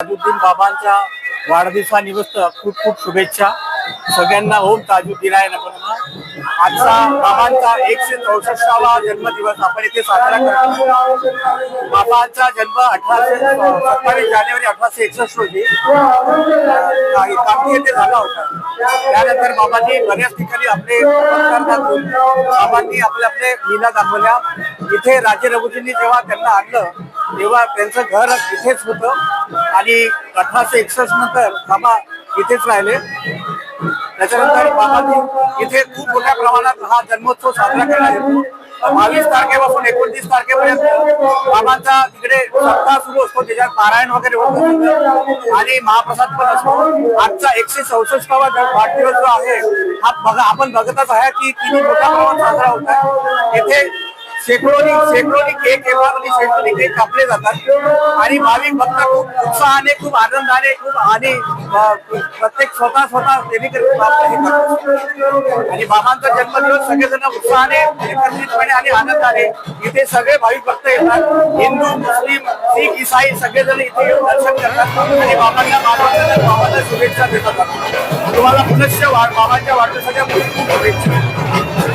ताजुद्दीन बाबांच्या वाढदिवसानिमित्त खूप खूप शुभेच्छा. सगळ्यांना ओम ताजुद्दीनाय पण आजचा बाबांचा एकशे चौसष्टावा जन्मदिवस आपण इथे साजरा करतो बाबांचा जन्म अठराशे सत्तावीस जानेवारी अठराशे एकसष्ट रोजी काही कामठी येथे झाला होता. त्यानंतर बाबांनी बऱ्याच ठिकाणी आपले दाखवून बाबांनी आपले आपले लीला दाखवल्या. इथे राजे रघुजींनी जेव्हा त्यांना आणलं तेव्हा त्यांचं घर इथेच होतं. आणि अठराशे एकसष्ट नंतर बाबा इथेच राहिले. त्याच्यानंतर बाबाजी इथे खूप मोठ्या प्रमाणात हा जन्मोत्सव साजरा करण्यात येतो बावीस तारखेपासून एकोणतीस तारखेपर्यंत बाबांचा तिकडे सप्ताह सुरू असतो. त्याच्यात पारायण वगैरे होत आणि महाप्रसाद पण असतो. आजचा एकशे चौसष्टावा वाढदिवस जो आहे हा बघा आपण बघतच आहे की किती मोठ्या प्रमाणात साजरा होत आहे इथे शेकडोनी शेकडोनी केक येतात आणि शेकडोनी केक कापले जातात. आणि भाविक भक्त खूप उत्साहाने खूप आनंदाने खूप आणि प्रत्येक स्वतः स्वतः त्यांनी आणि बाबांचा जन्मदिवस सगळेजण उत्साहाने एकत्रितपणे आणि आनंदाने इथे सगळे भाविक भक्त येतात. हिंदू मुस्लिम शीख इसाई सगळेजण इथे येऊन दर्शन करतात आणि बाबांना बाबांना बाबांना शुभेच्छा देतात. तुम्हाला पुनश्च बाबांच्या वाढदिवसाच्या खूप शुभेच्छा.